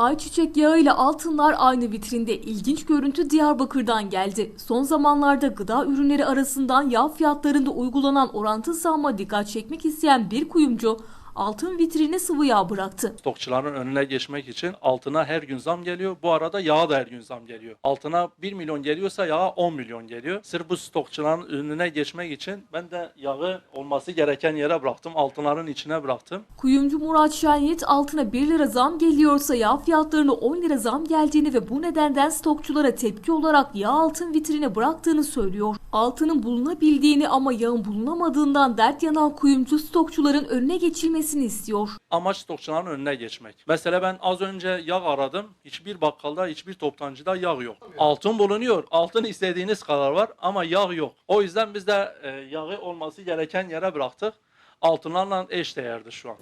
ayçiçek yağı ile altınlar aynı vitrinde. İlginç görüntü Diyarbakır'dan geldi. Son zamanlarda gıda ürünleri arasından yağ fiyatlarında uygulanan orantı zamma dikkat çekmek isteyen bir kuyumcu altın vitrine sıvı yağ bıraktı. Stokçuların önüne geçmek için altına her gün zam geliyor. Bu arada yağa da her gün zam geliyor. Altına 1 milyon geliyorsa yağa 10 milyon geliyor. Sırf bu stokçuların önüne geçmek için ben de yağı olması gereken yere bıraktım. Altınların içine bıraktım. Kuyumcu Murat Şenyet altına 1 lira zam geliyorsa yağ fiyatlarına 10 lira zam geldiğini ve bu nedenden stokçulara tepki olarak yağ altın vitrine bıraktığını söylüyor. Altının bulunabildiğini ama yağın bulunamadığından dert yanan kuyumcu stokçuların önüne geçilmesini istiyor. Amaç stokçuların önüne geçmek. Mesela ben az önce yağ aradım. Hiçbir bakkalda, hiçbir toptancıda yağ yok. Altın bulunuyor. Altın istediğiniz kadar var ama yağ yok. O yüzden biz de e, yağı olması gereken yere bıraktık. Altınlarla eş değerdir şu an.